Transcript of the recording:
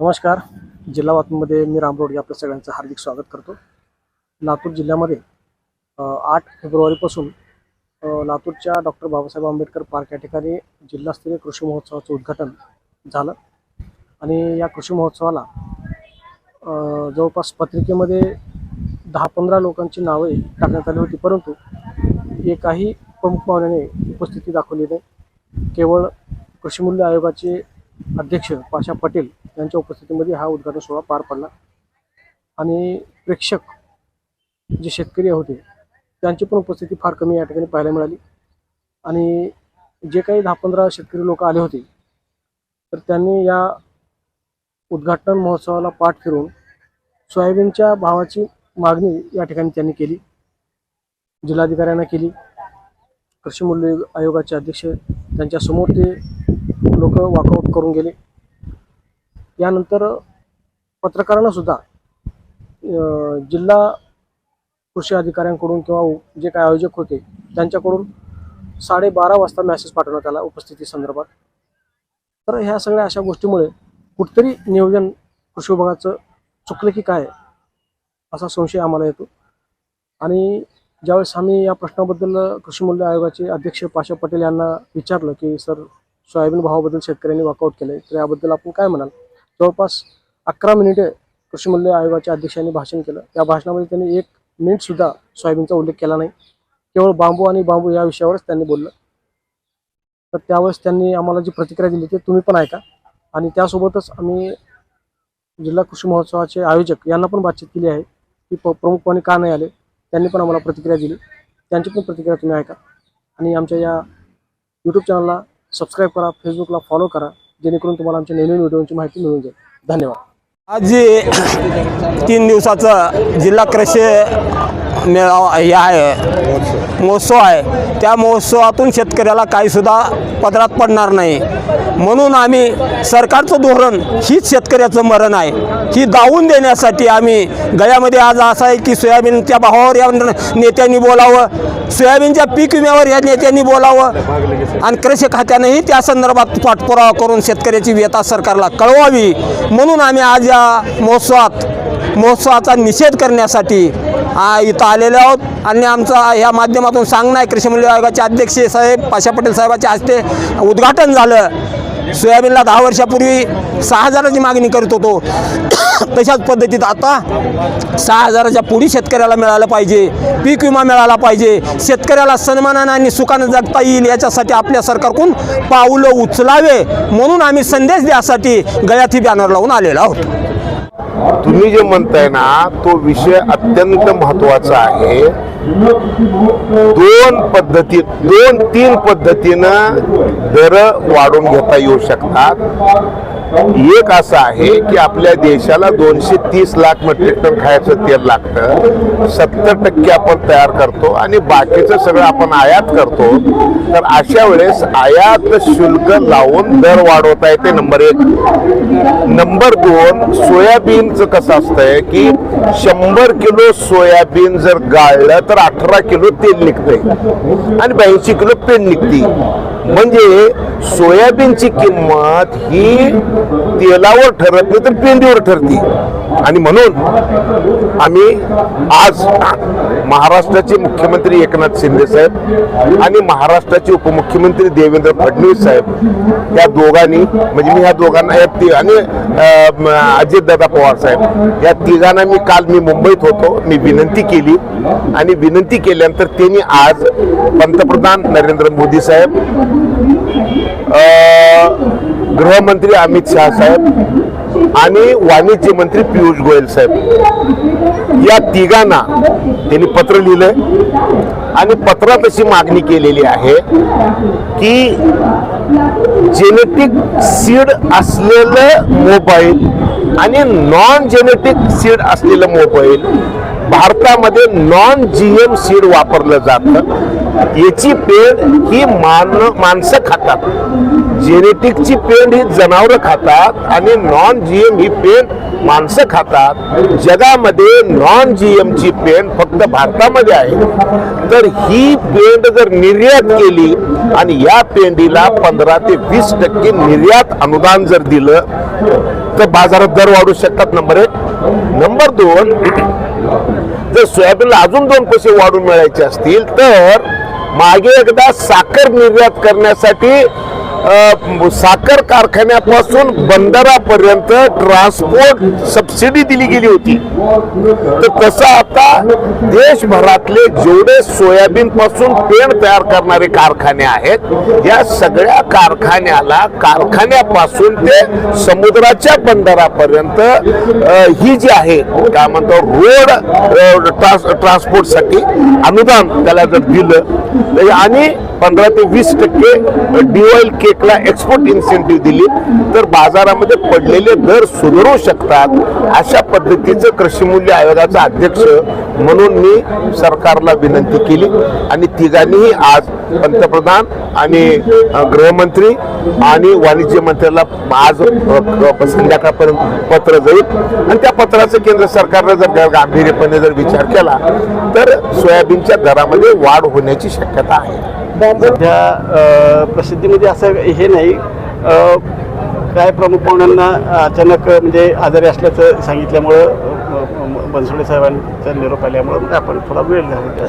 नमस्कार. जिल्हा बातमीमध्ये मी रामरोड आपल्या सगळ्यांचं हार्दिक स्वागत करतो. लातूर जिल्ह्यामध्ये आठ फेब्रुवारीपासून लातूरच्या डॉक्टर बाबासाहेब आंबेडकर पार्क या ठिकाणी जिल्हास्तरीय कृषी महोत्सवाचं उद्घाटन झालं. आणि या कृषी महोत्सवाला जवळपास पत्रिकेमध्ये दहा पंधरा लोकांची नावे टाकण्यात आली होती. परंतु एकाही प्रमुख पाहुण्याने उपस्थिती दाखवली नाही. केवळ कृषीमूल्य आयोगाचे अध्यक्ष पाशा पटेल यांच्या उपस्थितीमध्ये हा उद्घाटन सोहळा पार पडला. आणि प्रेक्षक जे शेतकरी होते त्यांची पण उपस्थिती फार कमी या ठिकाणी पाहायला मिळाली. आणि जे काही दहा पंधरा शेतकरी लोक आले होते तर त्यांनी या उद्घाटन महोत्सवाला पाठ फिरून सोयाबीनच्या भावाची मागणी या ठिकाणी त्यांनी केली. जिल्हाधिकाऱ्यांना केली. कृषी मूल्य आयोगाचे अध्यक्ष त्यांच्यासमोर ते लोक वॉकआउट करून गेले. यानंतर पत्रकारांना सुद्धा जिल्हा कृषी अधिकाऱ्यांकडून किंवा जे काय आयोजक होते त्यांच्याकडून साडेबारा वाजता मेसेज पाठवण्यात आला उपस्थिती संदर्भात. तर ह्या सगळ्या अशा गोष्टीमुळे कुठतरी नियोजन कृषी विभागाचं चुकलं की काय असा संशय आम्हाला येतो. आणि ज्यावेळेस आम्ही या प्रश्नाबद्दल कृषी मूल्य आयोगाचे अध्यक्ष पाशा पटेल यांना विचारलं की सर सोयाबीन भावाबद्दल शेतकऱ्यांनी वॉकआउट केलंय तर याबद्दल आपण काय म्हणाल? जवळपास अकरा मिनिटे कृषी मूल्य आयोगाच्या अध्यक्षांनी भाषण केलं. त्या भाषणामध्ये त्यांनी एक मिनिट सुद्धा सोयाबीनचा उल्लेख केला नाही. केवळ बांबू आणि बांबू या विषयावरच त्यांनी बोललं. तर त्यावेळेस त्यांनी आम्हाला जी प्रतिक्रिया दिली ते तुम्ही पण ऐका. आणि त्यासोबतच आम्ही जिल्हा कृषी महोत्सवाचे आयोजक यांना पण बातचीत केली आहे. की प का नाही आले त्यांनी पण आम्हाला प्रतिक्रिया दिली. त्यांची पण प्रतिक्रिया तुम्ही ऐका. आणि आमच्या या यूट्यूब चॅनलला सबस्क्राईब करा फेसबुकला फॉलो करा. जेणेकरून तुम्हाला आमच्या नवीन व्हिडिओची माहिती मिळून जाईल. धन्यवाद. आज जे तीन दिवसाचा जिल्हा कृषी मेळावा हे आहे. महोत्सव आहे. त्या महोत्सवातून शेतकऱ्याला काहीसुद्धा पदरात पडणार नाही. म्हणून आम्ही सरकारचं धोरण हीच शेतकऱ्याचं मरण आहे. ही दावून देण्यासाठी आम्ही गळ्यामध्ये आज असं आहे की सोयाबीनच्या भावावर या नेत्यांनी बोलावं सोयाबीनच्या पीक विम्यावर या नेत्यांनी बोलावं आणि कृषी खात्यानंही त्या संदर्भात पाठपुरावा करून शेतकऱ्याची व्यथा सरकारला कळवावी. म्हणून आम्ही आज या महोत्सवात महोत्सवाचा निषेध करण्यासाठी इथं आलेले आहोत. आणि आमचा ह्या माध्यमातून सांगणं आहे कृषी मूल्य आयोगाचे अध्यक्ष साहेब पाशा पटेल साहेबाच्या हस्ते उद्घाटन झालं. सोयाबीनला दहा वर्षापूर्वी सहा हजाराची मागणी करत होतो. तशाच पद्धतीत आता सहा हजाराच्या पुढी शेतकऱ्याला मिळालं पाहिजे पीक विमा मिळाला पाहिजे शेतकऱ्याला सन्मानानं आणि सुखानं जगता येईल याच्यासाठी आपल्या सरकारकडून पाऊलं उचलावे म्हणून आम्ही संदेश द्यासाठी गळ्यात ही बॅनर लावून आलेलो आहोत. तुम्ही जे म्हणताय ना तो विषय अत्यंत महत्त्वाचा आहे. दोन पद्धतीत दोन तीन पद्धतीनं दर वाढून घेता येऊ शकतात. एक असं आहे की आपल्या देशाला दोनशे तीस लाख मेट्रिक टन खायचं तेल लागतं. सत्तर टक्के आपण तयार करतो आणि बाकीचं सगळं आपण आयात करतो. तर अशा वेळेस आयात शुल्क लावून दर वाढवता येते. नंबर एक. नंबर दोन सोयाबीनचं कसं असतंय की शंभर किलो सोयाबीन जर गाळलं तर अठरा किलो तेल निघतंय. आणि ब्याऐंशी किलो पेंड निघते म्हणजे सोयाबीनची किंमत ही तेलावर ठरत नाही तर पेंडीवर ठरते. आणि म्हणून आम्ही आज महाराष्ट्राचे मुख्यमंत्री एकनाथ शिंदे साहेब आणि महाराष्ट्राचे उपमुख्यमंत्री देवेंद्र फडणवीस साहेब या दोघांनी म्हणजे मी ह्या दोघांना या ति- आणि अजितदादा पवार साहेब या तिघांना मी काल मी मुंबईत होतो. मी विनंती केली. आणि विनंती केल्यानंतर त्यांनी आज पंतप्रधान नरेंद्र मोदी साहेब गृहमंत्री अमित शहा साहेब आणि वाणिज्य मंत्री पियुष गोयल साहेब. या तिघांना त्यांनी पत्र लिहिलंय आणि पत्रात अशी मागणी केलेली आहे की जेनेटिक सीड असलेलं मोबाईल आणि नॉन जेनेटिक सीड असलेलं मोबाईल भारतामध्ये नॉन जी एम सीड वापरलं जातं. याची पेंड ही मान माणसं खातात. जेनेटिकची पेंड ही जनावरं खातात आणि नॉन जी एम ही पेंड माणसं खातात. जगामध्ये नॉन जीएम ची पेंड फक्त भारतामध्ये आहे. तर ही पेंड जर निर्यात केली आणि या पेंडीला पंधरा ते वीस टक्के निर्यात अनुदान जर दिलं तर बाजारात दर वाढू शकतात. नंबर एक. नंबर दोन जर सोयाबीनला अजून दोन पैसे वाढून मिळायचे असतील तर मागे एकदा साखर निर्यात करण्यासाठी साखर कारखान्यापासून बंदरापर्यंत ट्रान्सपोर्ट सबसिडी दिली गेली होती. तर तसं आता देशभरातले जेवढे सोयाबीन पासून पेन तयार करणारे कारखाने आहेत या सगळ्या कारखान्याला कारखान्यापासून ते समुद्राच्या बंदरापर्यंत ही जी आहे काय म्हणतो रोड ट्रान्सपोर्टसाठी अनुदान त्याला जर दिलं आणि पंधरा ते वीस टक्के डिओएल केकला एक्सपोर्ट इन्सेंटिव्ह दिली तर बाजारामध्ये पडलेले दर सुधारू शकतात अशा पद्धतीचं कृषी मूल्य आयोगाचा अध्यक्ष म्हणून मी सरकारला विनंती केली. आणि तिघांनीही आज पंतप्रधान आणि गृहमंत्री आणि वाणिज्य मंत्र्याला आज संध्याकाळपर्यंत पत्र जाईल. आणि त्या पत्राचं केंद्र सरकारनं जर गांभीर्यपणे जर विचार केला तर सोयाबीनच्या दरामध्ये वाढ होण्याची शक्यता आहे. सध्या प्रसिद्धीमध्ये असं हे नाही. काय प्रमुख पाहुण्यांना अचानक म्हणजे आजारी असल्याचं सांगितल्यामुळं बनसोडे साहेबांचा निरोप आल्यामुळं आपण थोडा वेळ झाला